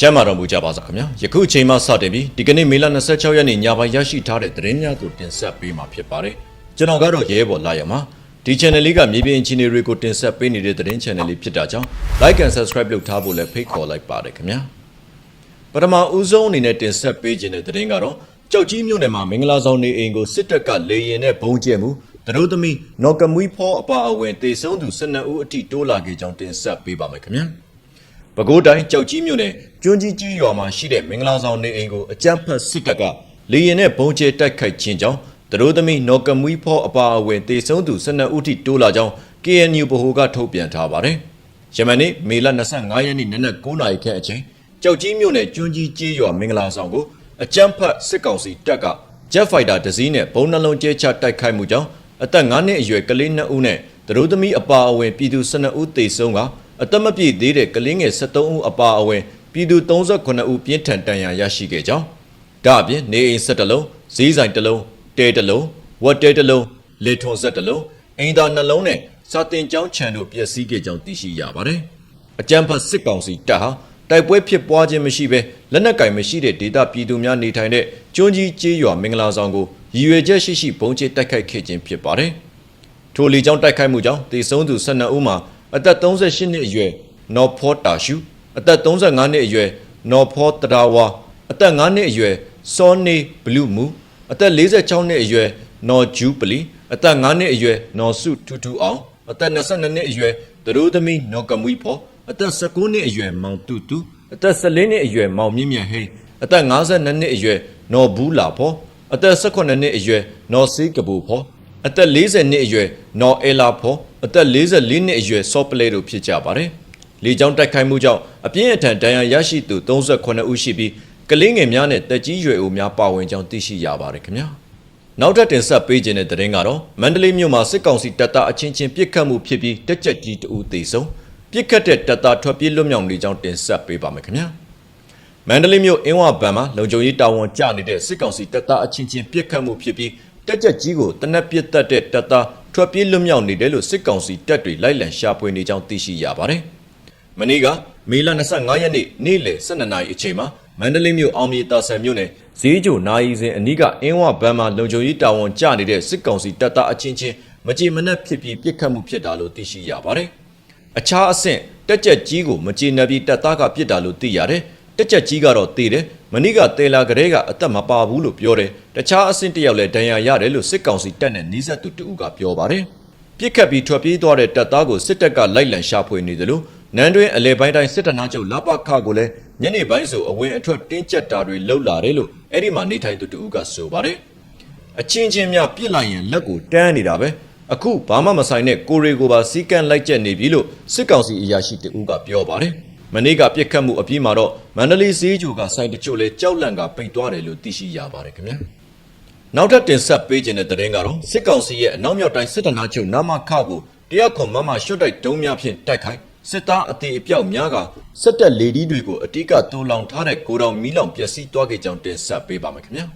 ကျမ်းမာတော်မူကြပါစားခင်ဗျာယခုအချိန်မှစတင်ပြီးဒီကနေ့မေလ26ရက်နေ့ညပိုင်းရရှိထားတဲ့သတင်းများကိုတင်ဆက်ပေးမှာဖြစ်ပါတယ်ကျွန်တော်ကတော့ရဲဘော်လာရမှာဒီ channel လေးကမြေပြင်အခြေအနေတွေကိုတင်ဆက်ပေးနေတဲ့သတင်း channel လေးဖြစ်တာကြောင့် like and subscribe လုပ်ထားဖို့လည်းဖိတ်ခေါ်လိုက်ပါတယ်ခင်ဗျာပထမဦးဆုံးအနေနဲ့တင်ဆက်ပေးခြင်းတဲ့သတင်းကတော့ကြောက်ကြီးမြို့နယ်မှာမင်္ဂလာဆောင်နေအိမ်ကိုစစ်တပ်ကလေရင်နဲ့ဘုံကျဲမှုတရုတ်သမီးနော်ကမွီဖောအပါအဝင်တေဆုံးသူ12ဦးအထိတိုးလာခဲ့ကြောင်းတင်ဆက်ပေးပါမယ်ခင်ဗျာ ပဲခူးတိုင်းကြောက်ကြီးမြို့နယ်ကျွန်းကြီးကြီးရွာမှာရှိတဲ့မင်္ဂလာဆောင်နေအိမ်ကိုအကြမ်းဖက်စစ်တပ်ကလေရင်နဲ့ဘုံကျဲတိုက်ခိုက်ခြင်းကြောင့်တရိုးသမီးနော်ကမွီဖောအပါအဝင်တေဆုံးသူ12ဦးထိတိုးလာကြောင်း KNU ဗဟိုကထုတ်ပြန်ထားပါတယ်။ယမန်နေ့မေလ25ရက်နေ့နနက်9:00နာရီခန့်အချိန်ကြောက်ကြီးမြို့နယ်ကျွန်းကြီးကြီးရွာမင်္ဂလာဆောင်ကိုအကြမ်းဖက်စစ်ကောင်စီတပ်က Jet Fighter တစ်စီးနဲ့ဘုံနှလုံးကျဲချတိုက်ခိုက်မှုကြောင့်အသက်9နှစ်အရွယ်ကလေး2ဦးနဲ့တရိုးသမီးအပါအဝင်ပြည်သူ12ဦးသေဆုံးက အသက်မပြည့်သေးတဲ့ကလေးငယ်73ဦးအပါအဝင်ပြည်သူ38ဦးပြင်းထန်ဒဏ်ရာရရှိခဲ့ကြောင်းဒါအပြင်နေအိမ်7လုံးဈေးဆိုင်1လုံးတဲ1လုံးဝတ်တဲ1လုံးလေထွန်ဆက်1လုံးအင်တာနှလုံးနဲ့စာတင်ကျောင်းခြံတို့ပျက်စီးခဲ့ကြောင်းသိရှိရပါတယ်အကြမ်းဖက်စစ်ကောင်စီတပ်ဟာတိုက်ပွဲဖြစ်ပွားခြင်းမရှိဘဲလက်နက်ကင်မရှိတဲ့ဒေသပြည်သူများနေထိုင်တဲ့ကျွန်းကြီးကျေးရွာမင်္ဂလာဆောင်ကိုရည်ရွယ်ချက်ရှိရှိပုံချတိုက်ခိုက်ခဲ့ခြင်းဖြစ်ပါတယ်။ထိုလီကြောင်းတိုက်ခိုက်မှုကြောင့်တေဆုံးသူ12ဦးမှာ အသက်38နှစ်အရွယ်နော်ဖောတာရှုအသက်35နှစ်အရွယ်နော်ဖောတရာဝါအသက်5နှစ်အရွယ်စောနေဘလူးမူအသက်46နှစ်အရွယ်နော်ဂျူပလီအသက်5နှစ်အရွယ်နော်စုထူထူအောင်အသက်22နှစ်အရွယ်သရိုးသမီးနော်ကမွီဖောအသက်19နှစ်အရွယ်မောင်တူတူအသက်14နှစ်အရွယ်မောင်မြင့်မြတ်ဟိန်းအသက်52နှစ်အရွယ်နော်ဘူးလာဖောအသက်18နှစ်အရွယ်နော်စေးကပူဖော အသက်40နှစ်အရွယ်နော်အဲလာဖောအသက်44နှစ်အရွယ်စောပလဲတို့ဖြစ်ကြပါတယ်။လေကြောင်းတိုက်ခိုက်မှုကြောင့်အပြင်းအထန်ဒဏ်ရာရရှိသူ38ဦးရှိပြီးကလေးငယ်များနဲ့တက်ကြီးရွယ်အိုများပါဝင်ကြောင်းသိရှိရပါတယ်ခင်ဗျာ။နောက်ထပ်တင်ဆက်ပေးခြင်းတဲ့သတင်းကတော့မန္တလေးမြို့မှာစစ်ကောင်စီတပ်သားအချင်းချင်းပစ်ခတ်မှုဖြစ်ပြီးတက်ကြက်ကြီးတဦးသေဆုံးပြစ်ခတ်တဲ့တပ်သားထွက်ပြေးလွတ်မြောက်နေကြောင်းတင်ဆက်ပေးပါမယ်ခင်ဗျာမန္တလေးမြို့အင်းဝဘဏ်မှာလုံခြုံရေးတာဝန်ကျနေတဲ့စစ်ကောင်စီတပ်သားအချင်းချင်းပြစ်ခတ်မှုဖြစ်ပြီး တက်ကြက်ကြီးကိုတနက်ပစ်တက်တဲ့တပ်သားထွက်ပြေးလွတ်မြောက်နေတယ်လို့စစ်ကောင်စီတပ်တွေလိုက်လံရှာဖွေနေကြောင်းသိရှိရပါတယ်မနေ့ကမေလ25ရက်နေ့နေ့လယ်12နာရီအချိန်မှာမန္တလေးမြို့အောင်မြေတာဆန်မြို့နယ်ဈေးကြိုနာယီစဉ်အနီးကအင်းဝဘဏ်မှာလုံခြုံရေးတာဝန်ကျနေတဲ့စစ်ကောင်စီတပ်သားအချင်းချင်းမကြေမနက်ဖြစ်ပြီးပြစ်ခတ်မှုဖြစ်တာလို့သိရှိရပါတယ်အခြားအဆင့်တက်ကြက်ကြီးကိုမကျေနပ်ပြီးတပ်သားကပြစ်တာလို့သိရတယ်တက်ကြက်ကြီးကတော့သိတယ် မနေ့ကတေလာကလေးကအသက်မပါဘူးလို့ပြောတယ်တခြားအဆင့်တစ်ယောက်လည်းဒဏ်ရာရတယ်လို့စစ်ကောင်စီတပ်နဲ့နှီးဆက်သူတဦးကပြောပါတယ်ပြစ်ခတ်ပြီးထွက်ပြေးသွားတဲ့တပ်သားကိုစစ်တပ်ကလိုက်လံရှာဖွေနေတယ်လို့နန်းတွင်အလဲပိုင်းတိုင်းစစ်တနာချုပ်လပခကိုလည်းညနေပိုင်းဆိုအဝင်အထွက်တင်းကျပ်တာတွေလှုပ်လာတယ်လို့အဲ့ဒီမှာနေထိုင်သူတဦးကဆိုပါတယ်အချင်းချင်းများပြစ်လိုက်ရင်လက်ကိုတန်းနေတာပဲအခုဘာမှမဆိုင်တဲ့ကိုရီကိုပါစီကန်းလိုက်ကျက်နေပြီလို့စစ်ကောင်စီအရာရှိတဦးကပြောပါတယ် မနေ့ကပြစ်ခတ်မှုအပြီးမှာတော့မန္တလေးဈေးကြိုကဆိုင်တချို့လဲကြောက်လန့်ကပိတ်သွားတယ်လို့သိရှိရပါတယ်ခင်ဗျာနောက်ထပ်တင်ဆက်ပေးခြင်းတဲ့သတင်းကတော့စစ်ကောင်စီရဲ့အနောက်မြောက်တိုင်းစစ်တနာချုပ်နာမခကိုတရားခွန်မမရှွတ်တိုက်ဒုံးများဖြင့်တိုက်ခိုက်စစ်သားအသေးအပြောက်များကစစ်တပ်လေဒီတွေကိုအတိကတူလောင်ထားတဲ့ကိုတော်မီလောင်ပျက်စီးသွားခဲ့ကြောင်းတင်ဆက်ပေးပါမယ်ခင်ဗျာ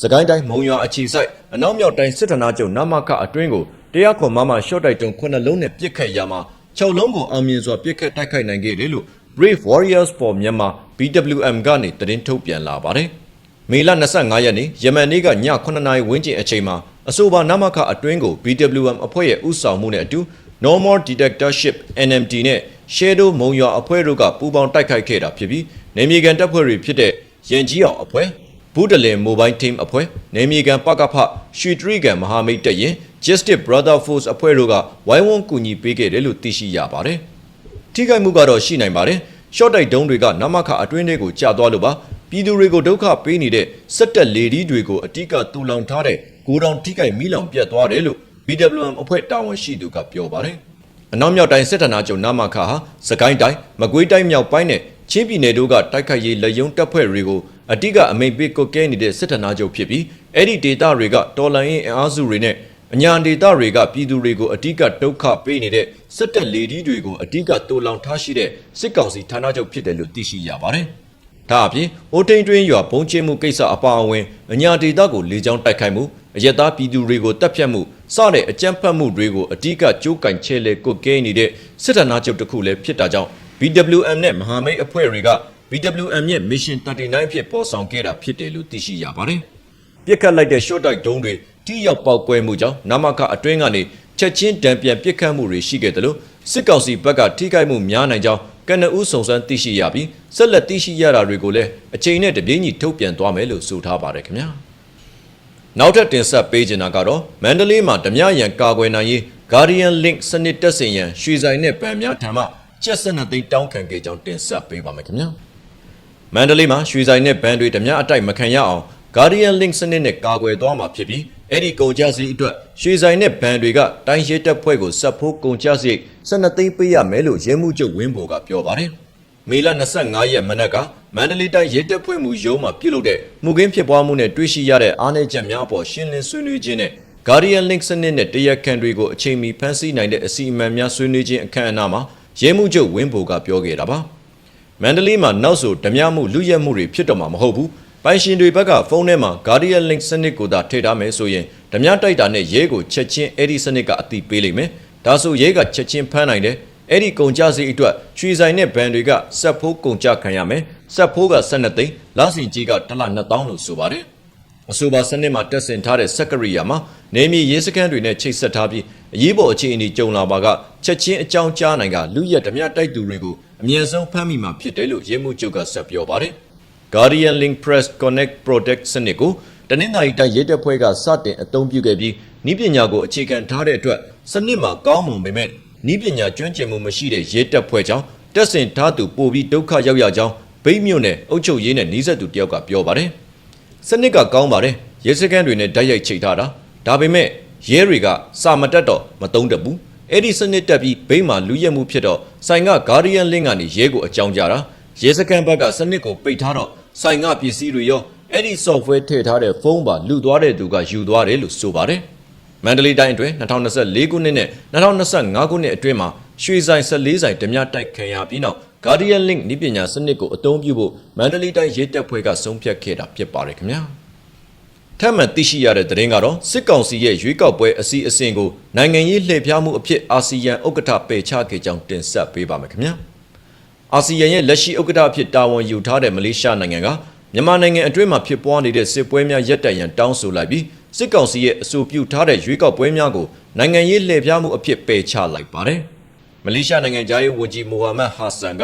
စကိုင်းတိုင်းမုံရွာအခြေစိုက်အနောက်မြောက်တိုင်းစစ်တနာချုပ်နာမခအတွင်းကိုတရားခွန်မမရှွတ်တိုက်တုံခုနှလုံးနဲ့ပြစ်ခတ်ရမှာ 6လုံးကိုအောင်မြင်စွာပြစ်ခတ်တိုက်ခိုက်နိုင်ခဲ့တယ်လို့ Brave Warriors for Myanmar BWM ကနေသတင်းထုတ်ပြန်လာပါတယ်။မေလ25ရက်နေ့ယမန်နေ့ကည9နာရီဝန်းကျင်အချိန်မှာအဆိုပါနမခအတွင်းကို BWM အဖွဲ့ရဲ့ဥဆောင်မှုနဲ့အတူ Normal Detectorship NMT နဲ့ Shadow မုံရွာအဖွဲ့တို့ကပူးပေါင်းတိုက်ခိုက်ခဲ့တာဖြစ်ပြီးနေမြေကန်တပ်ဖွဲ့တွေဖြစ်တဲ့ရန်ကြီးအောင်အဖွဲ့ဘူးတလင် Mobile Team အဖွဲ့နေမြေကန်ပကဖရွှေတရီကန်မဟာမိတ်တပ်ရင် Justice Brother Force အဖွဲ့တို့ကဝိုင်းဝန်းကူညီပေးခဲ့တယ်လို့သိရှိရပါတယ်။ထိခိုက်မှုကတော့ရှိနိုင်ပါတယ်။ short တိုက်တုံးတွေကနမခအတွင်းတွေကိုကြာသွားလို့ပါပြည်သူတွေကိုဒုက္ခပေးနေတဲ့စက်တက်လေဒီတွေကိုအတိကတူလောင်ထားတဲ့ဂိုးတောင်ထိခိုက်မိလောင်ပြတ်သွားတယ်လို့ BWM အဖွဲ့တာဝန်ရှိသူကပြောပါတယ်။အနောက်မြောက်တိုင်းစစ်ဌာနချုပ်နမခဟာစကိုင်းတိုင်းမကွေးတိုင်းမြောက်ပိုင်းနဲ့ချင်းပြည်နယ်တို့ကတိုက်ခိုက်ရေးလက်ယုံတပ်ဖွဲ့တွေကိုအတိကအမိန်ပေးကုတ်ကဲနေတဲ့စစ်ဌာနချုပ်ဖြစ်ပြီးအဲ့ဒီဒေတာတွေကတော်လန်ရင်အင်အားစုတွေနဲ့ အညာဒေတာတွေကပြည်သူတွေကိုအတိကဒုက္ခပေးနေတဲ့စစ်တပ်လေဒီတွေကိုအတိကတူလောင်ထားရှိတဲ့စစ်ကောင်စီဌာနချုပ်ဖြစ်တယ်လို့သိရှိရပါတယ်။ဒါအပြင်အိုတိန်တွင်းရွာဘုံကျင်းမှုကိစ္စအပါအဝင်အညာဒေတာကိုလေကြောင်းတိုက်ခိုက်မှုအရက်သားပြည်သူတွေကိုတပ်ဖြတ်မှုစတဲ့အကြမ်းဖက်မှုတွေကိုအတိကကြိုးကင်ချဲလေကုတ်ကဲနေတဲ့စစ်ဌာနချုပ်တစ်ခုလည်းဖြစ်တာကြောင့် BWM နဲ့မဟာမိတ်အဖွဲ့တွေက BWM ရဲ့ Mission 39ဖြစ်ပေါ်ဆောင်ခဲ့တာဖြစ်တယ်လို့သိရှိရပါတယ်။ပြစ်ခတ်လိုက်တဲ့ short တိုက်ဒုံးတွေ ထိရောက်ပေါက်ကွဲမှုကြောင့်နမခအတွင်းကနေချက်ချင်းတံပြန်ပြစ်ခတ်မှုတွေရှိခဲ့တယ်လို့စစ်ကောင်စီဘက်ကထိခိုက်မှုများနိုင်ကြောင်းကနဦးစုံစမ်းသိရှိရပြီးဆက်လက်သိရှိရတာတွေကိုလည်းအချိန်နဲ့တပြေးညီထုတ်ပြန်သွားမယ်လို့ဆိုထားပါတယ်ခင်ဗျာ။နောက်ထပ်တင်ဆက်ပေးချင်တာကတော့မန္တလေးမှာဓမြရန်ကာကွယ်နိုင်ရေး Guardian Link စနစ်တက်ဆင်ရန်ရွှေဆိုင်နဲ့ဗန်များထံမှကျက်စနသိန်းတောင်းခံခဲ့ကြောင်းတင်ဆက်ပေးပါမယ်ခင်ဗျာ။မန္တလေးမှာရွှေဆိုင်နဲ့ဗန်တွေဓမြအတိုက်မခံရအောင် Guardian Link စနစ်နဲ့ကာကွယ်သွားမှာဖြစ်ပြီး အဲ့ဒီကုန်ကြစည်အတွက်ရွှေဆိုင်နဲ့ဗန်တွေကတိုင်းရဲတပ်ဖွဲ့ကိုစပ်ဖို့ကုန်ကြစည်12သိန်းပေးရမယ်လို့ရဲမှုချုပ်ဝင်းဘိုကပြောပါတယ်။မေလ25ရက်မနက်ကမန္တလေးတိုင်းရဲတပ်ဖွဲ့မှုရုံးမှာပြုလုပ်တဲ့မှုကင်းဖြစ်ပွားမှုနဲ့တွေ့ရှိရတဲ့အားနည်းချက်များအပေါ်ရှင်းလင်းဆွေးနွေးခြင်းနဲ့ Guardian Link စနစ်နဲ့တရားခံတွေကိုအချိန်မီဖမ်းဆီးနိုင်တဲ့အစီအမံများဆွေးနွေးခြင်းအခမ်းအနားမှာရဲမှုချုပ်ဝင်းဘိုကပြောခဲ့တာပါ။မန္တလေးမှာနောက်ဆိုဓမြမှုလူရက်မှုတွေဖြစ်တော့မှာမဟုတ်ဘူး။ ပိုင်ရှင်တွေဘက်ကဖုန်းထဲမှာ Guardian Link စနစ်ကိုသာထည့်ထားမယ်ဆိုရင်ဓမြတိုက်တာနဲ့ရဲကိုချက်ချင်းအဲ့ဒီစနစ်ကအတိပေးလိမ့်မယ်။ဒါဆိုရဲကချက်ချင်းဖမ်းနိုင်တယ်။အဲ့ဒီကုန်ကြစည်အတွက်ရွှေဆိုင်နဲ့ဘန်တွေကစက်ဖိုးကုန်ကြခံရမယ်။စက်ဖိုးက12သိန်း၊လဆင်ကြီးကတစ်လ2000လို့ဆိုပါတယ်။အဆိုပါစနစ်မှာတက်ဆင်ထားတဲ့စက်ကရိယာမှာနေမြေရေးစခန်းတွေနဲ့ချိတ်ဆက်ထားပြီးအရေးပေါ်အခြေအနေကြုံလာပါကချက်ချင်းအကြောင်းကြားနိုင်ကလူရက်ဓမြတိုက်သူတွေကိုအမြင့်ဆုံးဖမ်းမိမှာဖြစ်တယ်လို့ရဲမှုချုပ်ကဆက်ပြောပါတယ်။ Guardian Link Press Connect Protect စနစ်ကိုတနင်္သာရီတိုင်းရဲတပ်ဖွဲ့ကစတင်အသုံးပြုခဲ့ပြီးဤပညာကိုအခြေခံထားတဲ့အတွက်စနစ်မှာကောင်းမွန်ပေမဲ့ဤပညာကျွမ်းကျင်မှုမရှိတဲ့ရဲတပ်ဖွဲ့ကြောင့်တက်ဆင်ထားသူပိုပြီးဒုက္ခရောက်ရကြောင်းဗိတ်မြို့နယ်အုပ်ချုပ်ရေးနဲ့နှီးဆက်သူတယောက်ကပြောပါတယ်။စနစ်ကကောင်းပါတယ်ရဲစခန်းတွေနဲ့တိုက်ရိုက်ချိတ်ထားတာဒါပေမဲ့ရဲတွေကစာမတက်တော့မတုံးတတ်ဘူးအဲ့ဒီစနစ်တက်ပြီးဘိန်းမှာလူရက်မှုဖြစ်တော့ဆိုင်က Guardian Link ကနေရဲကိုအကြောင်းကြားတာရဲစခန်းဘက်ကစနစ်ကိုပိတ်ထားတော့ ဆိုင်ကပစ္စည်းတွေရောအဲ့ဒီ software ထည့်ထားတဲ့ဖုန်းပါလူသွားတဲ့သူကယူသွားတယ်လို့ဆိုပါတယ်မန္တလေးတိုင်းအတွင်း2024ခုနှစ်နဲ့2025ခုနှစ်အတွင်းမှာရွှေဆိုင်14ဆိုင်ဓမြတိုက်ခံရပြီးနောက် Guardian Link နည်းပညာစနစ်ကိုအသုံးပြုဖို့မန္တလေးတိုင်းရဲတပ်ဖွဲ့ကဆုံးဖြတ်ခဲ့တာဖြစ်ပါတယ်ခင်ဗျာထပ်မံသိရှိရတဲ့သတင်းကတော့စစ်ကောင်စီရဲ့ရွေးကောက်ပွဲအစီအစဉ်ကိုနိုင်ငံရေးလှည့်ဖျားမှုအဖြစ်အာဆီယံဥက္ကဋ္ဌပယ်ချခဲ့ကြောင်းတင်ဆက်ပေးပါမယ်ခင်ဗျာ အာဆီယံရဲ့လက်ရှိဥက္ကဋ္ဌအဖြစ်တာဝန်ယူထားတဲ့မလေးရှားနိုင်ငံကမြန်မာနိုင်ငံအတွင်းမှာဖြစ်ပွားနေတဲ့စစ်ပွဲများရပ်တန့်ရန်တောင်းဆိုလိုက်ပြီးစစ်ကောင်စီရဲ့အဆိုပြုထားတဲ့ရွေးကောက်ပွဲများကိုနိုင်ငံရေးလှည့်ဖျားမှုအဖြစ်ပယ်ချလိုက်ပါတယ်မလေးရှားနိုင်ငံသားရေးဝန်ကြီးမိုဟာမက်ဟာဆန်က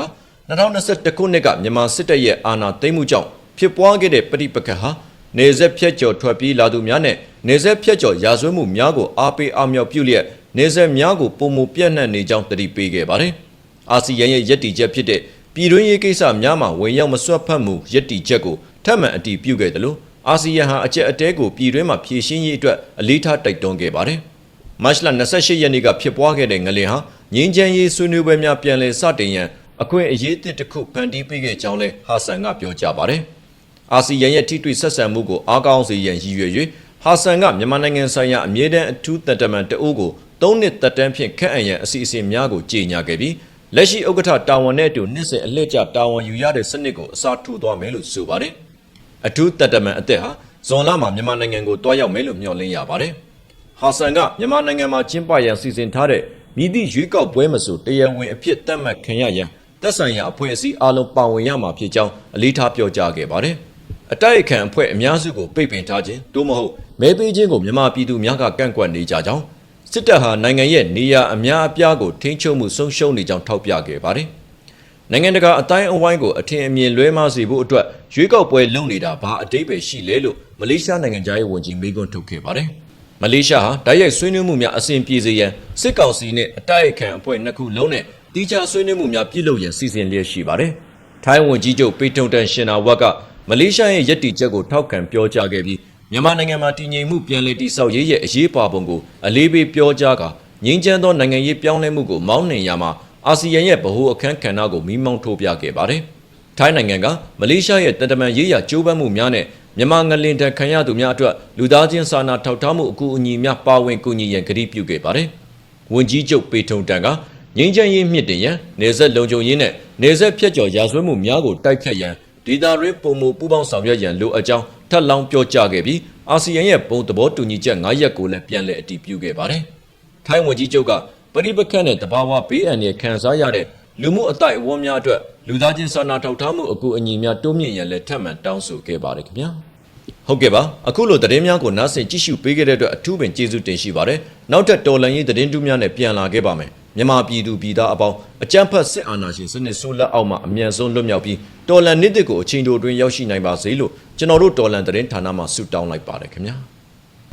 2021ခုနှစ်ကမြန်မာစစ်တပ်ရဲ့အာဏာသိမ်းမှုကြောင့်ဖြစ်ပွားခဲ့တဲ့ပဋိပက္ခဟာနေဆက်ဖြတ်ကျော်ထွက်ပြေးလာသူများနဲ့နေဆက်ဖြတ်ကျော်ရာဇဝတ်မှုများကိုအားပေးအားမြောက်ပြုလျက်နေဆက်များကိုပုံမပြန့်နှံ့နေကြောင်းတတိပေးခဲ့ပါတယ်။ အာဆီယံရဲ့ယက်တီချက်ဖြစ်တဲ့ပြည်တွင်းရေးကိစ္စများမှာဝင်ရောက်မစွက်ဖက်မှုယက်တီချက်ကိုထပ်မံအတည်ပြုခဲ့တယ်လို့အာဆီယံဟာအကြက်အတဲကိုပြည်တွင်းမှာဖြည့်ရှင်းရေးအတွက်အလေးထားတိုက်တွန်းခဲ့ပါတယ်။မတ်လ28ရက်နေ့ကဖြစ်ပွားခဲ့တဲ့ငလင်ဟာငင်းချမ်းရေးဆွေးနွေးပွဲများပြန်လည်စတင်ရန်အခွင့်အရေးတစ်ခုဖန်တီးပေးခဲ့ကြောင်းလဲဟာဆန်ကပြောကြားပါတယ်။အာဆီယံရဲ့ထိတွေ့ဆက်ဆံမှုကိုအားကောင်းစေရန်ရည်ရွယ်၍ဟာဆန်ကမြန်မာနိုင်ငံဆိုင်ရာအမြဲတမ်းအထူးတတမန်တအိုးကို၃နှစ်သက်တမ်းဖြင့်ခန့်အပ်ရန်အစီအစဉ်များကိုကြေညာခဲ့ပြီး လက်ရှိဥက္ကဋ္ဌတာဝန်နဲ့အတူနှစ်စဉ်အလှည့်ကျတာဝန်ယူရတဲ့စနစ်ကိုအစားထိုးသွားမယ်လို့ဆိုပါတယ်။အထူးတတမန်အသက်ဟာဇွန်လမှာမြန်မာနိုင်ငံကိုတွားရောက်မယ်လို့မျှော်လင့်ရပါတယ်။ဟာဆန်ကမြန်မာနိုင်ငံမှာကျင်းပရန်စီစဉ်ထားတဲ့မြည်သည့်ရွေးကောက်ပွဲမဆိုတရားဝင်အဖြစ်သတ်မှတ်ခံရရန်သက်ဆိုင်ရာအဖွဲ့အစည်းအလုံးပါဝင်ရမှာဖြစ်ကြောင်းအလေးထားပြောကြားခဲ့ပါတယ်။အတိုက်အခံအဖွဲ့အများစုကိုပိတ်ပင်ထားခြင်းသို့မဟုတ်မဲပေးခြင်းကိုမြန်မာပြည်သူများကကန့်ကွက်နေကြကြောင်း စစ်တပ်ဟာနိုင်ငံရဲ့နေရာအများအပြားကိုထိန်းချုပ်မှုဆုံးရှုံးနေကြောင်းထောက်ပြခဲ့ပါတယ်။နိုင်ငံတကာအတိုင်းအဝိုင်းကိုအထင်အမြင်လွဲမှားစေဖို့အတွက်ရွေးကောက်ပွဲလုပ်နေတာဘာအတိတ်ပဲရှိလဲလို့မလေးရှားနိုင်ငံသားရေးဝန်ကြီးမေကွန်းထုတ်ခဲ့ပါတယ်။မလေးရှားဟာတိုက်ရိုက်ဆွေးနွေးမှုများအစဉ်ပြေစေရန်စစ်ကောင်စီနဲ့အတိုက်အခံအဖွဲ့နှစ်ခုလုံးနဲ့တီးခြားဆွေးနွေးမှုများပြုလုပ်ရန်စီစဉ်လျက်ရှိပါတယ်။ထိုင်းဝန်ကြီးချုပ်ပေတုံတန်ရှင်နာဝက်ကမလေးရှားရဲ့ယက်တီချက်ကိုထောက်ခံပြောကြားခဲ့ပြီး မြန်မာနိုင်ငံမှာတည်ငြိမ်မှုပြန်လည်တည်ဆောက်ရေးရဲ့အရေးပါပုံကိုအလေးပေးပြောကြားကာငြိမ်းချမ်းသောနိုင်ငံရေးပြောင်းလဲမှုကိုမောင်းနှင်ရမှာအာဆီယံရဲ့ဗဟိုအခန်းကဏ္ဍကိုမိမောင်းထိုးပြခဲ့ပါတယ်။ထိုင်းနိုင်ငံကမလေးရှားရဲ့တန်တမန်ရေးရာကြိုးပမ်းမှုများနဲ့မြန်မာငလင်တန်ခံရသူများအတွက်လူသားချင်းစာနာထောက်ထားမှုအကူအညီများပါဝင်ကူညီရန်ကတိပြုခဲ့ပါတယ်။ဝန်ကြီးချုပ်ပေထုံတန်ကငင်းချမ်းရေးမြင့်တင်ရန်နေဆက်လုံခြုံရေးနဲ့နေဆက်ဖြတ်ကျော်ရာဇဝတ်မှုများကိုတိုက်ခတ်ရန်ဒေတာရင်းပုံမှုပူးပေါင်းဆောင်ရွက်ရန်လိုအပ်ကြောင်း ထပ်လောင်းပြောကြားခဲ့ပြီးအာဆီယံရဲ့ပုံသဘောတူညီချက်9ရပ်ကိုလည်းပြန်လည်အတည်ပြုခဲ့ပါတယ်။ထိုင်းဝန်ကြီးချုပ်ကပရိပခတ်နဲ့တဘာဝဘေးအန္တရာယ်ခံစားရတဲ့လူမှုအတိုက်အဝန်းများအတွက်လူသားချင်းစာနာထောက်ထားမှုအကူအညီများတိုးမြင့်ရန်လည်းထပ်မံတောင်းဆိုခဲ့ပါတယ်ခင်ဗျာဟုတ်ကဲ့ပါအခုလိုသတင်းများကိုနားဆင်ကြည့်ရှုပေးခဲ့တဲ့အတွက်အထူးပင်ကျေးဇူးတင်ရှိပါတယ်နောက်ထပ်တော်လန်ရေးသတင်းတူးများနဲ့ပြန်လာခဲ့ပါမယ် မြန်မာပြည်သူပြည်သားအပေါင်းအကြမ်းဖက်စစ်အာဏာရှင်စနစ်ဆိုးလက်အောက်မှအမြန်ဆုံးလွတ်မြောက်ပြီးတော်လန်နေ့တစ်ကိုအချိန်တိုအတွင်းရောက်ရှိနိုင်ပါစေလို့ကျွန်တော်တို့တော်လန်သတင်းဌာနမှဆုတောင်းလိုက်ပါတယ်ခင်ဗျာ